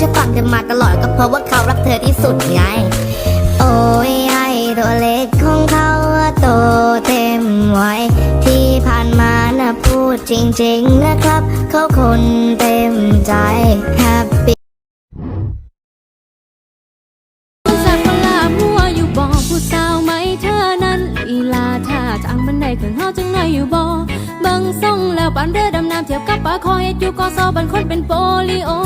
ที่เขาเชื่อฟังกันมาตลอดก็เพราะว่าเขารักเธอที่สุดไง โอ้ยไอตัวเล็กของเขาโตเต็มวัยที่ผ่านมานะพูดจริงๆนะครับ เขาคนเต็มใจแฮปปี้ผู้สักประหลาดมัวอยู่บ่ผู้สาวไหมเธอนั้นลีลาท่าทางบันไดขึ้นเฮาจังไงอยู่บ่เบิ่งส่งแล้วปานเรือดำน้ำเทียบกับปลาคอยอยู่กอซอบันคนเป็นโปลิโอ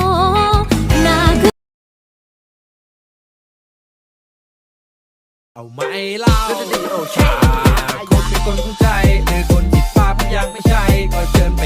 ไหม่เล่าก็จะดีโอชาคนเป็นคนของใจหรือคนผิดฟ้าพยังไม่ใช่ก็เชิญไป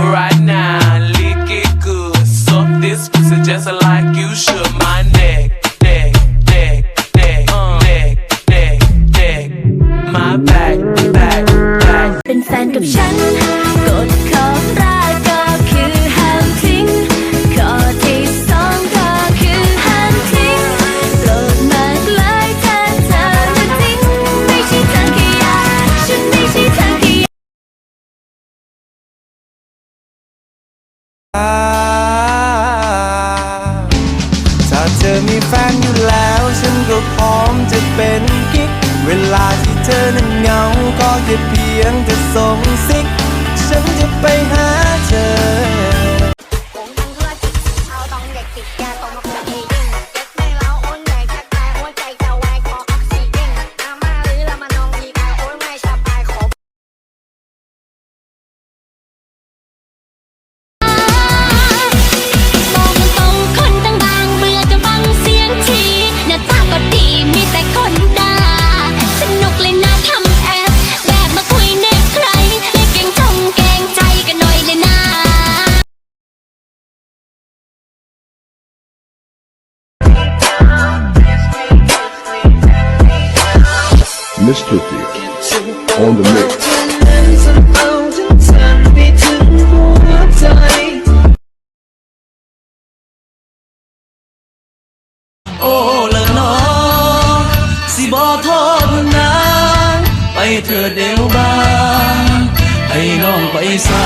Right now, lick it good. Suck this pussy just like นอยู่แล้ว ฉันก็พร้อมจะเป็นกิ๊ก เวลาที่เธอนั้นเหงา ก็แค่เพียงจะส่งซิก ฉันจะไปหาเธอผมทำธุรกิจเอาต้องเด็กติดยาต้องมาคุยเอง Mr. Thick on the mix. โอ้ละน้องสิบอโทษนางไปเธอเดียวบ้างให้น้องไปสา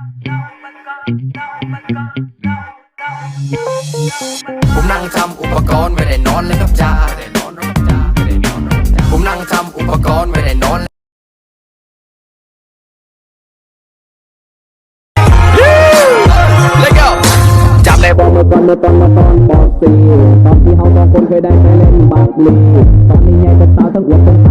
นั่งทำอุปกรณ์ไม่ได้นอนเลยครับจ้าไม่ได้นอนหรอกครับจ้าไม่ได้นกับจาผมนั่งทำอุปกรณ์ไม่ได้นอน Let go จำได้บ่เมื่อนเมื่อตอนมาตอนป .4 ตอนที่เฮาสองคนเคยได้ไปเล่นบาสลีตอนนี้ไงก็สาวทั้งอวดทั้งสา